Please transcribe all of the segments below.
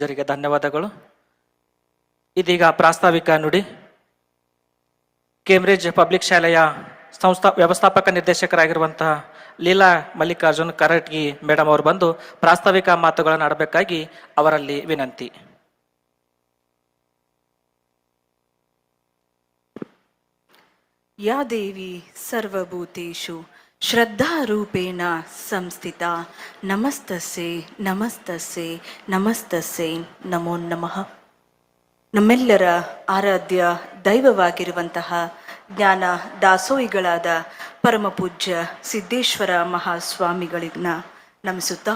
ಜರಿಗೆ ಧನ್ಯವಾದಗಳು. ಇದೀಗ ಪ್ರಾಸ್ತಾವಿಕ ನುಡಿ. ಕೇಂಬ್ರಿಡ್ಜ್ ಪಬ್ಲಿಕ್ ಶಾಲೆಯ ಸಂಸ್ಥಾ, ವ್ಯವಸ್ಥಾಪಕ ನಿರ್ದೇಶಕರಾಗಿರುವಂತಹ ಲೀಲಾ ಮಲ್ಲಿಕಾರ್ಜುನ್ ಕರಟ್ಗಿ ಮೇಡಮ್ ಅವರು ಬಂದು ಪ್ರಾಸ್ತಾವಿಕ ಮಾತುಗಳನ್ನು ಆಡಬೇಕಾಗಿ ಅವರಲ್ಲಿ ವಿನಂತಿ. ಯಾ ದೇವಿ ಸರ್ವಭೂತೇಶು ಶ್ರದ್ಧಾರೂಪೇಣ ಸಂಸ್ಥಿತ. ನಮಸ್ತಸೆ ನಮಸ್ತಸೆ ನಮಸ್ತಸೆ ನಮೋ ನಮಃ. ನಮ್ಮೆಲ್ಲರ ಆರಾಧ್ಯ ದೈವವಾಗಿರುವಂತಹ ಜ್ಞಾನ ದಾಸೋಹಿಗಳಾದ ಪರಮಪೂಜ್ಯ ಸಿದ್ದೇಶ್ವರ ಮಹಾಸ್ವಾಮಿಗಳನ್ನ ನಮಿಸುತ್ತಾ,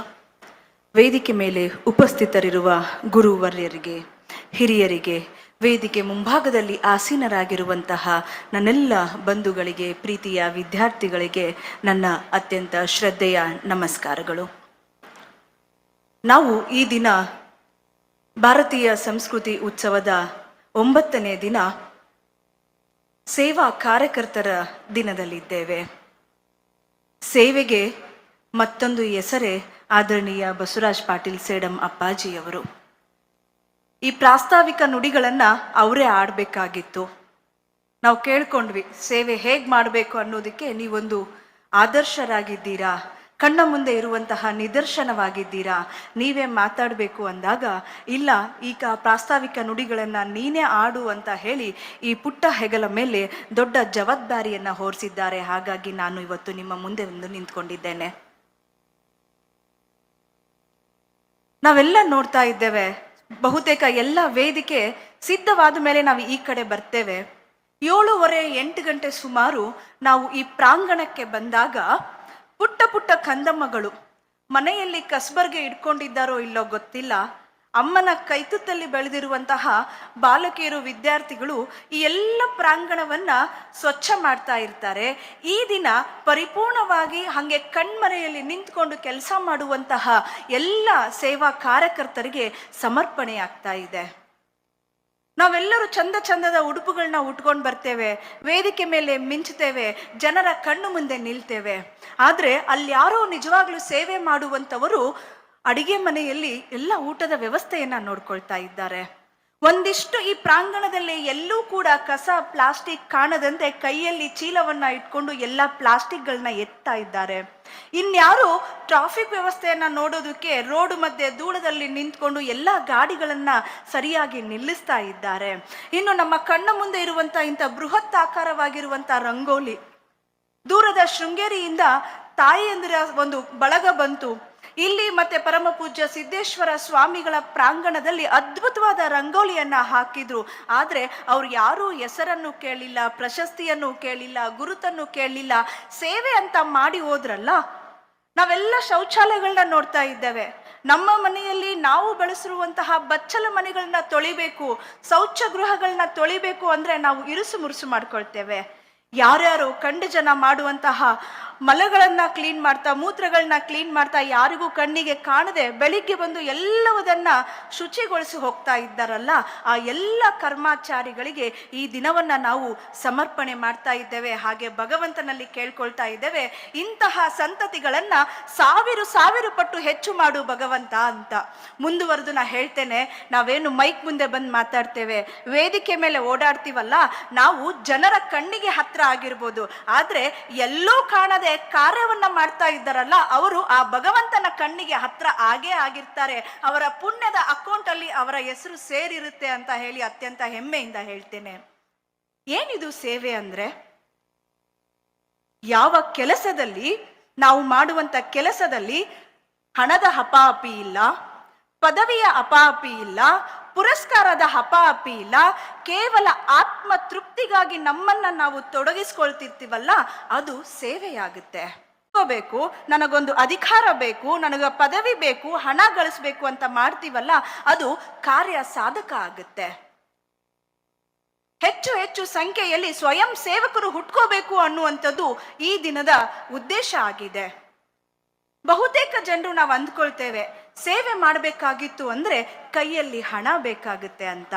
ವೇದಿಕೆ ಮೇಲೆ ಉಪಸ್ಥಿತರಿರುವ ಗುರುವರ್ಯರಿಗೆ, ಹಿರಿಯರಿಗೆ ವೇದಿಕೆ ಮುಂಭಾಗದಲ್ಲಿ ಆಸೀನರಾಗಿರುವಂತಹ ನನ್ನೆಲ್ಲ ಬಂಧುಗಳಿಗೆ, ಪ್ರೀತಿಯ ವಿದ್ಯಾರ್ಥಿಗಳಿಗೆ ನನ್ನ ಅತ್ಯಂತ ಶ್ರದ್ಧೆಯ ನಮಸ್ಕಾರಗಳು. ನಾವು ಈ ದಿನ ಭಾರತೀಯ ಸಂಸ್ಕೃತಿ ಉತ್ಸವದ ಒಂಬತ್ತನೇ ದಿನ ಸೇವಾ ಕಾರ್ಯಕರ್ತರ ದಿನದಲ್ಲಿದ್ದೇವೆ. ಸೇವೆಗೆ ಮತ್ತೊಂದು ಹೆಸರೇ ಆದರಣೀಯ ಬಸವರಾಜ್ ಪಾಟೀಲ್ ಸೇಡಂ ಅಪ್ಪಾಜಿಯವರು. ಈ ಪ್ರಾಸ್ತಾವಿಕ ನುಡಿಗಳನ್ನು ಅವರೇ ಆಡಬೇಕಾಗಿತ್ತು. ನಾವು ಕೇಳ್ಕೊಂಡ್ವಿ, ಸೇವೆ ಹೇಗೆ ಮಾಡಬೇಕು ಅನ್ನೋದಕ್ಕೆ ನೀವೊಂದು ಆದರ್ಶರಾಗಿದ್ದೀರಾ? ಕಣ್ಣ ಮುಂದೆ ಇರುವಂತಹ ನಿದರ್ಶನವಾಗಿದ್ದೀರಾ? ನೀವೇ ಮಾತಾಡಬೇಕು ಅಂದಾಗ, ಇಲ್ಲ, ಈಗ ಪ್ರಾಸ್ತಾವಿಕ ನುಡಿಗಳನ್ನು ನೀನೇ ಆಡು ಅಂತ ಹೇಳಿ ಈ ಪುಟ್ಟ ಹೆಗಲ ಮೇಲೆ ದೊಡ್ಡ ಜವಾಬ್ದಾರಿಯನ್ನು ಹೊರಿಸಿದ್ದಾರೆ. ಹಾಗಾಗಿ ನಾನು ಇವತ್ತು ನಿಮ್ಮ ಮುಂದೆ ಒಂದು ನಿಂತ್ಕೊಂಡಿದ್ದೇನೆ. ನಾವೆಲ್ಲ ನೋಡ್ತಾ ಇದ್ದೇವೆ ಬಹುತೇಕ ಎಲ್ಲ ವೇದಿಕೆ ಸಿದ್ಧವಾದ ಮೇಲೆ ನಾವು ಈ ಕಡೆ ಬರ್ತೇವೆ. ಏಳೂವರೆ ಎಂಟು ಗಂಟೆ ಸುಮಾರು ನಾವು ಈ ಪ್ರಾಂಗಣಕ್ಕೆ ಬಂದಾಗ ಪುಟ್ಟ ಪುಟ್ಟ ಕಂದಮ್ಮಗಳು ಮನೆಯಲ್ಲಿ ಕಸ್ಬರ್ಗೆ ಇಟ್ಕೊಂಡಿದ್ದಾರೋ ಇಲ್ಲೋ ಗೊತ್ತಿಲ್ಲ. ಅಮ್ಮನ ಕೈತುತ್ತಲ್ಲಿ ಬೆಳೆದಿರುವಂತಹ ಬಾಲಕಿಯರು, ವಿದ್ಯಾರ್ಥಿಗಳು ಈ ಎಲ್ಲ ಪ್ರಾಂಗಣವನ್ನ ಸ್ವಚ್ಛ ಮಾಡ್ತಾ ಇರ್ತಾರೆ. ಈ ದಿನ ಪರಿಪೂರ್ಣವಾಗಿ ಹಾಗೆ ಕಣ್ಮರೆಯಲ್ಲಿ ನಿಂತ್ಕೊಂಡು ಕೆಲಸ ಮಾಡುವಂತಹ ಎಲ್ಲ ಸೇವಾ ಕಾರ್ಯಕರ್ತರಿಗೆ ಸಮರ್ಪಣೆ ಆಗ್ತಾ ಇದೆ. ನಾವೆಲ್ಲರೂ ಚಂದ ಚಂದದ ಉಡುಪುಗಳನ್ನ ಉಟ್ಕೊಂಡು ಬರ್ತೇವೆ, ವೇದಿಕೆ ಮೇಲೆ ಮಿಂಚುತ್ತೇವೆ, ಜನರ ಕಣ್ಣು ಮುಂದೆ ನಿಲ್ತೇವೆ. ಆದರೆ ಅಲ್ಲಿ ಯಾರೋ ನಿಜವಾಗ್ಲೂ ಸೇವೆ ಮಾಡುವಂತವರು ಅಡಿಗೆ ಮನೆಯಲ್ಲಿ ಎಲ್ಲ ಊಟದ ವ್ಯವಸ್ಥೆಯನ್ನ ನೋಡ್ಕೊಳ್ತಾ ಇದ್ದಾರೆ. ಒಂದಿಷ್ಟು ಈ ಪ್ರಾಂಗಣದಲ್ಲಿ ಎಲ್ಲೂ ಕೂಡ ಕಸ, ಪ್ಲಾಸ್ಟಿಕ್ ಕಾಣದಂತೆ ಕೈಯಲ್ಲಿ ಚೀಲವನ್ನ ಇಟ್ಕೊಂಡು ಎಲ್ಲ ಪ್ಲಾಸ್ಟಿಕ್ಗಳನ್ನ ಎತ್ತಾ ಇದ್ದಾರೆ. ಇನ್ಯಾರು ಟ್ರಾಫಿಕ್ ವ್ಯವಸ್ಥೆಯನ್ನ ನೋಡೋದಕ್ಕೆ ರೋಡ್ ಮಧ್ಯೆ ದೂರದಲ್ಲಿ ನಿಂತ್ಕೊಂಡು ಎಲ್ಲ ಗಾಡಿಗಳನ್ನ ಸರಿಯಾಗಿ ನಿಲ್ಲಿಸ್ತಾ ಇದ್ದಾರೆ. ಇನ್ನು ನಮ್ಮ ಕಣ್ಣ ಮುಂದೆ ಇರುವಂತ ಇಂಥ ಬೃಹತ್ ಆಕಾರವಾಗಿರುವಂತ ರಂಗೋಲಿ, ದೂರದ ಶೃಂಗೇರಿಯಿಂದ ತಾಯಿಯಂದಿರ ಒಂದು ಬಳಗ ಬಂತು. ಇಲ್ಲಿ ಮತ್ತೆ ಪರಮ ಪೂಜ್ಯ ಸಿದ್ದೇಶ್ವರ ಸ್ವಾಮಿಗಳ ಪ್ರಾಂಗಣದಲ್ಲಿ ಅದ್ಭುತವಾದ ರಂಗೋಲಿಯನ್ನ ಹಾಕಿದ್ರು. ಆದ್ರೆ ಅವ್ರು ಯಾರೂ ಹೆಸರನ್ನು ಕೇಳಿಲ್ಲ, ಪ್ರಶಸ್ತಿಯನ್ನು ಕೇಳಿಲ್ಲ, ಗುರುತನ್ನು ಕೇಳಿಲ್ಲ. ಸೇವೆ ಅಂತ ಮಾಡಿ ಹೋದ್ರಲ್ಲ, ನಾವೆಲ್ಲ ಶೌಚಾಲಯಗಳನ್ನ ನೋಡ್ತಾ ಇದ್ದೇವೆ. ನಮ್ಮ ಮನೆಯಲ್ಲಿ ನಾವು ಬಳಸಿರುವಂತಹ ಬಚ್ಚಲ ಮನೆಗಳನ್ನ ತೊಳಿಬೇಕು, ಶೌಚ ಗೃಹಗಳನ್ನ ತೊಳಿಬೇಕು ಅಂದ್ರೆ ನಾವು ಇರುಸು ಮುರುಸು ಮಾಡ್ಕೊಳ್ತೇವೆ. ಯಾರ್ಯಾರು ಕಂಡು ಜನ ಮಾಡುವಂತಹ ಮಲಗಳನ್ನ ಕ್ಲೀನ್ ಮಾಡ್ತಾ, ಮೂತ್ರಗಳನ್ನ ಕ್ಲೀನ್ ಮಾಡ್ತಾ ಯಾರಿಗೂ ಕಣ್ಣಿಗೆ ಕಾಣದೆ ಬೆಳಿಗ್ಗೆ ಬಂದು ಎಲ್ಲವುದನ್ನ ಶುಚಿಗೊಳಿಸಿ ಹೋಗ್ತಾ ಇದ್ದಾರಲ್ಲ, ಆ ಎಲ್ಲ ಕರ್ಮಾಚಾರಿಗಳಿಗೆ ಈ ದಿನವನ್ನ ನಾವು ಸಮರ್ಪಣೆ ಮಾಡ್ತಾ ಇದ್ದೇವೆ. ಹಾಗೆ ಭಗವಂತನಲ್ಲಿ ಕೇಳ್ಕೊಳ್ತಾ ಇದ್ದೇವೆ, ಇಂತಹ ಸಂತತಿಗಳನ್ನ ಸಾವಿರ ಸಾವಿರ ಪಟ್ಟು ಹೆಚ್ಚು ಮಾಡು ಭಗವಂತ ಅಂತ. ಮುಂದುವರೆದು ನಾ ಹೇಳ್ತೇನೆ, ನಾವೇನು ಮೈಕ್ ಮುಂದೆ ಬಂದು ಮಾತಾಡ್ತೇವೆ. ವೇದಿಕೆ ಮೇಲೆ ಓಡಾಡ್ತೀವಲ್ಲ, ನಾವು ಜನರ ಕಣ್ಣಿಗೆ ಹತ್ರ ಆಗಿರ್ಬೋದು. ಆದ್ರೆ ಎಲ್ಲೋ ಕಾಣದೆ ಕಾರ್ಯವನ್ನ ಮಾಡ್ತಾ ಇದ್ದಾರಲ್ಲ, ಅವರು ಆ ಭಗವಂತನ ಕಣ್ಣಿಗೆ ಹತ್ರ ಆಗೇ ಆಗಿರ್ತಾರೆ. ಅವರ ಪುಣ್ಯದ ಅಕೌಂಟ್ ಅಲ್ಲಿ ಅವರ ಹೆಸರು ಸೇರಿರುತ್ತೆ ಅಂತ ಹೇಳಿ ಅತ್ಯಂತ ಹೆಮ್ಮೆಯಿಂದ ಹೇಳ್ತೇನೆ. ಏನಿದು ಸೇವೆ ಅಂದ್ರೆ? ಯಾವ ಕೆಲಸದಲ್ಲಿ, ನಾವು ಮಾಡುವಂತ ಕೆಲಸದಲ್ಲಿ ಹಣದ ಹಪಾಪಿ ಇಲ್ಲ, ಪದವಿಯ ಅಪಾಪಿ ಇಲ್ಲ ಪುರಸ್ಕಾರದ ಹಪಾಪಿ ಇಲ್ಲ, ಕೇವಲ ಆತ್ಮ ತೃಪ್ತಿಗಾಗಿ ನಮ್ಮನ್ನ ನಾವು ತೊಡಗಿಸ್ಕೊಳ್ತಿರ್ತೀವಲ್ಲ, ಅದು ಸೇವೆಯಾಗುತ್ತೆ. ಬೇಕು ನನಗೊಂದು ಅಧಿಕಾರ ಬೇಕು, ನನಗ ಪದವಿ ಬೇಕು, ಹಣ ಗಳಿಸ್ಬೇಕು ಅಂತ ಮಾಡ್ತೀವಲ್ಲ, ಅದು ಕಾರ್ಯ ಸಾಧಕ ಆಗುತ್ತೆ. ಹೆಚ್ಚು ಹೆಚ್ಚು ಸಂಖ್ಯೆಯಲ್ಲಿ ಸ್ವಯಂ ಸೇವಕರು ಹುಟ್ಕೋಬೇಕು ಅನ್ನುವಂಥದ್ದು ಈ ದಿನದ ಉದ್ದೇಶ ಆಗಿದೆ. ಬಹುತೇಕ ಜನರು ನಾವು ಅಂದ್ಕೊಳ್ತೇವೆ ಸೇವೆ ಮಾಡಬೇಕಾಗಿತ್ತು ಅಂದ್ರೆ ಕೈಯಲ್ಲಿ ಹಣ ಬೇಕಾಗುತ್ತೆ ಅಂತ.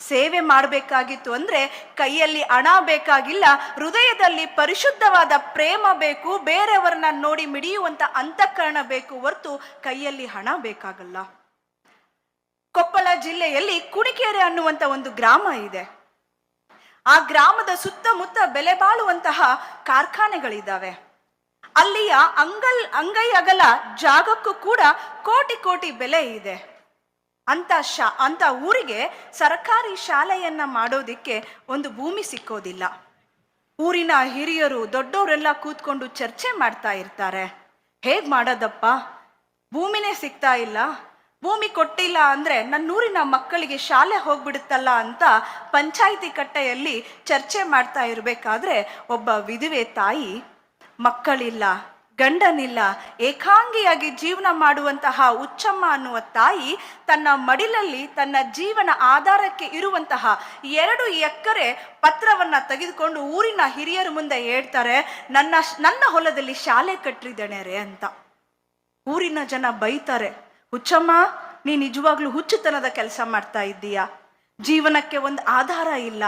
ಸೇವೆ ಮಾಡಬೇಕಾಗಿತ್ತು ಅಂದ್ರೆ ಕೈಯಲ್ಲಿ ಹಣ ಬೇಕಾಗಿಲ್ಲ, ಹೃದಯದಲ್ಲಿ ಪರಿಶುದ್ಧವಾದ ಪ್ರೇಮ ಬೇಕು, ಬೇರೆಯವರನ್ನ ನೋಡಿ ಮಿಡಿಯುವಂತ ಅಂತಃಕರಣ ಬೇಕು ಹೊರತು ಕೈಯಲ್ಲಿ ಹಣ ಬೇಕಾಗಲ್ಲ. ಕೊಪ್ಪಳ ಜಿಲ್ಲೆಯಲ್ಲಿ ಕುಣಿಕೆರೆ ಅನ್ನುವಂತ ಒಂದು ಗ್ರಾಮ ಇದೆ. ಆ ಗ್ರಾಮದ ಸುತ್ತಮುತ್ತ ಬೆಲೆ ಬಾಳುವಂತಹ ಕಾರ್ಖಾನೆಗಳಿದ್ದಾವೆ ಅಲ್ಲಿಯ ಅಂಗಲ್ ಅಂಗೈ ಅಗಲ ಜಾಗಕ್ಕೂ ಕೂಡ ಕೋಟಿ ಕೋಟಿ ಬೆಲೆ ಇದೆ. ಅಂತ ಶಾ ಅಂತ ಊರಿಗೆ ಸರ್ಕಾರಿ ಶಾಲೆಯನ್ನ ಮಾಡೋದಿಕ್ಕೆ ಒಂದು ಭೂಮಿ ಸಿಕ್ಕೋದಿಲ್ಲ. ಊರಿನ ಹಿರಿಯರು ದೊಡ್ಡವರೆಲ್ಲ ಕೂತ್ಕೊಂಡು ಚರ್ಚೆ ಮಾಡ್ತಾ ಇರ್ತಾರೆ. ಹೇಗ್ ಮಾಡೋದಪ್ಪ? ಭೂಮಿನೇ ಸಿಗ್ತಾ ಇಲ್ಲ. ಭೂಮಿ ಕೊಟ್ಟಿಲ್ಲ ಅಂದ್ರೆ ನನ್ನೂರಿನ ಮಕ್ಕಳಿಗೆ ಶಾಲೆ ಹೋಗ್ಬಿಡುತ್ತಲ್ಲ ಅಂತ ಪಂಚಾಯಿತಿ ಕಟ್ಟೆಯಲ್ಲಿ ಚರ್ಚೆ ಮಾಡ್ತಾ ಇರಬೇಕಾದ್ರೆ ಒಬ್ಬ ವಿಧವೆ ತಾಯಿ ಮಕ್ಕಳಿಲ್ಲ, ಗಂಡನಿಲ್ಲ, ಏಕಾಂಗಿಯಾಗಿ ಜೀವನ ಮಾಡುವಂತಹ ಉಚ್ಚಮ್ಮ ಅನ್ನುವ ತಾಯಿ ತನ್ನ ಮಡಿಲಲ್ಲಿ ತನ್ನ ಜೀವನ ಆಧಾರಕ್ಕೆ ಇರುವಂತಹ ಎರಡು ಎಕರೆ ಪತ್ರವನ್ನ ತೆಗೆದುಕೊಂಡು ಊರಿನ ಹಿರಿಯರ ಮುಂದೆ ಹೇಳ್ತಾರೆ, ನನ್ನ ನನ್ನ ಹೊಲದಲ್ಲಿ ಶಾಲೆ ಕಟ್ಟಿದಣೆರೆ ಅಂತ. ಊರಿನ ಜನ ಬೈತಾರೆ ಹುಚ್ಚಮ್ಮ ನೀ ನಿಜವಾಗ್ಲೂ ಹುಚ್ಚುತನದ ಕೆಲಸ ಮಾಡ್ತಾ ಇದ್ದೀಯಾ? ಜೀವನಕ್ಕೆ ಒಂದು ಆಧಾರ ಇಲ್ಲ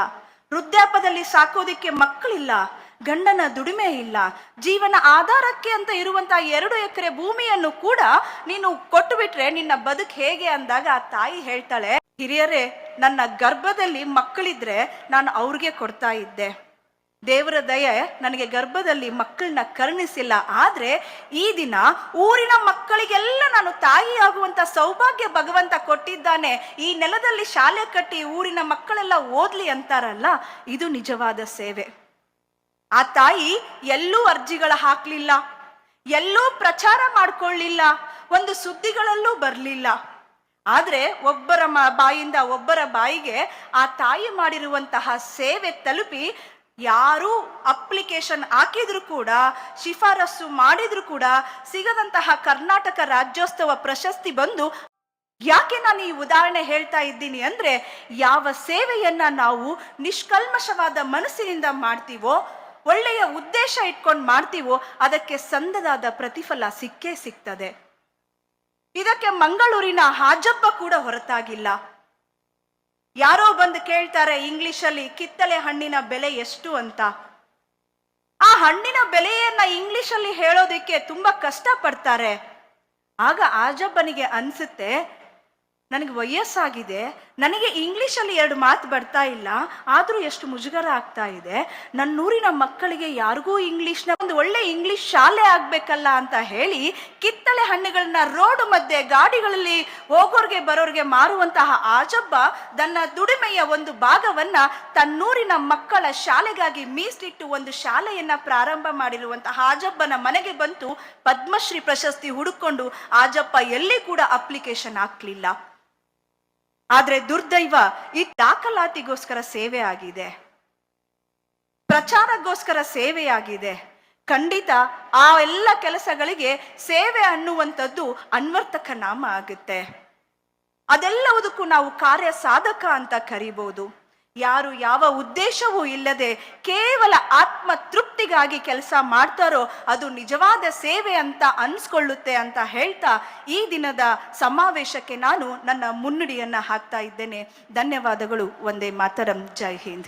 ವೃದ್ಧಾಪದಲ್ಲಿ ಸಾಕೋದಿಕ್ಕೆ ಮಕ್ಕಳಿಲ್ಲ ಗಂಡನ ದುಡಿಮೆ ಇಲ್ಲ, ಜೀವನ ಆಧಾರಕ್ಕೆ ಅಂತ ಇರುವಂತಹ ಎರಡು ಎಕರೆ ಭೂಮಿಯನ್ನು ಕೂಡ ನೀನು ಕೊಟ್ಟು ಬಿಟ್ರೆ ನಿನ್ನ ಬದುಕು ಹೇಗೆ ಅಂದಾಗ ಆ ತಾಯಿ ಹೇಳ್ತಾಳೆ, ಹಿರಿಯರೇ, ನನ್ನ ಗರ್ಭದಲ್ಲಿ ಮಕ್ಕಳಿದ್ರೆ ನಾನು ಅವ್ರಿಗೆ ಕೊಡ್ತಾ ಇದ್ದೆ. ದೇವರ ದಯೆ ನನಗೆ ಗರ್ಭದಲ್ಲಿ ಮಕ್ಕಳನ್ನ ಕರುಣಿಸಿಲ್ಲ. ಆದ್ರೆ ಈ ದಿನ ಊರಿನ ಮಕ್ಕಳಿಗೆಲ್ಲ ನಾನು ತಾಯಿ ಆಗುವಂತ ಸೌಭಾಗ್ಯ ಭಗವಂತ ಕೊಟ್ಟಿದ್ದಾನೆ. ಈ ನೆಲದಲ್ಲಿ ಶಾಲೆ ಕಟ್ಟಿ ಊರಿನ ಮಕ್ಕಳೆಲ್ಲ ಓದ್ಲಿ ಅಂತಾರಲ್ಲ, ಇದು ನಿಜವಾದ ಸೇವೆ. ಆ ತಾಯಿ ಎಲ್ಲೂ ಅರ್ಜಿಗಳ ಹಾಕ್ಲಿಲ್ಲ, ಎಲ್ಲೂ ಪ್ರಚಾರ ಮಾಡ್ಕೊಳ್ಳಿಲ್ಲ, ಒಂದು ಸುದ್ದಿಗಳಲ್ಲೂ ಬರಲಿಲ್ಲ. ಆದ್ರೆ ಒಬ್ಬರ ಮ- ಬಾಯಿಂದ ಒಬ್ಬರ ಬಾಯಿಗೆ ಆ ತಾಯಿ ಮಾಡಿರುವಂತಹ ಸೇವೆ ತಲುಪಿ ಯಾರು ಅಪ್ಲಿಕೇಶನ್ ಹಾಕಿದ್ರು ಕೂಡ, ಶಿಫಾರಸು ಮಾಡಿದ್ರು ಕೂಡ ಸಿಗದಂತಹ ಕರ್ನಾಟಕ ರಾಜ್ಯೋತ್ಸವ ಪ್ರಶಸ್ತಿ ಬಂದು ಯಾಕೆ ನಾನು ಈ ಉದಾಹರಣೆ ಹೇಳ್ತಾ ಇದ್ದೀನಿ ಅಂದ್ರೆ ಯಾವ ಸೇವೆಯನ್ನ ನಾವು ನಿಷ್ಕಲ್ಮಶವಾದ ಮನಸ್ಸಿನಿಂದ ಮಾಡ್ತೀವೋ ಒಳ್ಳೆಯ ಉದ್ದೇಶ ಇಟ್ಕೊಂಡು ಮಾಡ್ತೀವೋ ಅದಕ್ಕೆ ಸಂದದಾದ ಪ್ರತಿಫಲ ಸಿಕ್ಕೇ ಸಿಗ್ತದೆ. ಇದಕ್ಕೆ ಮಂಗಳೂರಿನ ಹಾಜಬ್ಬ ಕೂಡ ಹೊರತಾಗಿಲ್ಲ. ಯಾರೋ ಬಂದು ಕೇಳ್ತಾರೆ, ಇಂಗ್ಲಿಷಲ್ಲಿ ಕಿತ್ತಳೆ ಹಣ್ಣಿನ ಬೆಲೆ ಎಷ್ಟು ಅಂತ? ಆ ಹಣ್ಣಿನ ಬೆಲೆಯನ್ನ ಇಂಗ್ಲಿಷಲ್ಲಿ ಹೇಳೋದಕ್ಕೆ ತುಂಬಾ ಕಷ್ಟ ಪಡ್ತಾರೆ ಆಗ ಆಜಬ್ಬನಿಗೆ ಅನ್ಸುತ್ತೆ, ನನಗೆ ವಯಸ್ಸಾಗಿದೆ ನನಗೆ ಇಂಗ್ಲೀಷಲ್ಲಿ ಎರಡು ಮಾತು ಬರ್ತಾ ಇಲ್ಲ, ಆದರೂ ಎಷ್ಟು ಮುಜುಗರ ಆಗ್ತಾ ಇದೆ. ನನ್ನೂರಿನ ಮಕ್ಕಳಿಗೆ ಯಾರಿಗೂ ಇಂಗ್ಲೀಷ್ನ ಒಂದು ಒಳ್ಳೆ ಇಂಗ್ಲೀಷ್ ಶಾಲೆ ಆಗಬೇಕಲ್ಲ ಅಂತ ಹೇಳಿ ಕಿತ್ತಳೆ ಹಣ್ಣುಗಳನ್ನ ರೋಡ್ ಮಧ್ಯೆ ಗಾಡಿಗಳಲ್ಲಿ ಹೋಗೋರಿಗೆ ಬರೋರಿಗೆ ಮಾರುವಂತಹ ಆಜಬ್ಬ ತನ್ನ ದುಡಿಮೆಯ ಒಂದು ಭಾಗವನ್ನ ತನ್ನೂರಿನ ಮಕ್ಕಳ ಶಾಲೆಗಾಗಿ ಮೀಸಲಿಟ್ಟು ಒಂದು ಶಾಲೆಯನ್ನ ಪ್ರಾರಂಭ ಮಾಡಿರುವಂತಹ ಆಜಬ್ಬನ ಮನೆಗೆ ಬಂತು ಪದ್ಮಶ್ರೀ ಪ್ರಶಸ್ತಿ ಹುಡುಕೊಂಡು ಆಜಪ್ಪ ಎಲ್ಲಿ ಕೂಡ ಅಪ್ಲಿಕೇಶನ್ ಹಾಕ್ಲಿಲ್ಲ. ಆದ್ರೆ ದುರ್ದೈವ ಈ ದಾಖಲಾತಿಗೋಸ್ಕರ ಸೇವೆ ಆಗಿದೆ ಪ್ರಚಾರಕ್ಕೋಸ್ಕರ ಸೇವೆಯಾಗಿದೆ. ಖಂಡಿತ ಆ ಎಲ್ಲ ಕೆಲಸಗಳಿಗೆ ಸೇವೆ ಅನ್ನುವಂಥದ್ದು ಅನ್ವರ್ತಕ ನಾಮ ಆಗುತ್ತೆ. ಅದೆಲ್ಲವುದಕ್ಕೂ ನಾವು ಕಾರ್ಯ ಸಾಧಕ ಅಂತ ಕರಿಬಹುದು ಯಾರು ಯಾವ ಉದ್ದೇಶವೂ ಇಲ್ಲದೆ ಕೇವಲ ಆತ್ಮ ತೃಪ್ತಿಗಾಗಿ ಕೆಲಸ ಮಾಡ್ತಾರೋ ಅದು ನಿಜವಾದ ಸೇವೆ ಅಂತ ಅನ್ಸ್ಕೊಳ್ಳುತ್ತೆ ಅಂತ ಹೇಳ್ತಾ ಈ ದಿನದ ಸಮಾವೇಶಕ್ಕೆ ನಾನು ನನ್ನ ಮುನ್ನುಡಿಯನ್ನ ಹಾಕ್ತಾ ಇದ್ದೇನೆ. ಧನ್ಯವಾದಗಳು. ಒಂದೇ ಮಾತರಂ. ಜೈ ಹಿಂದ್.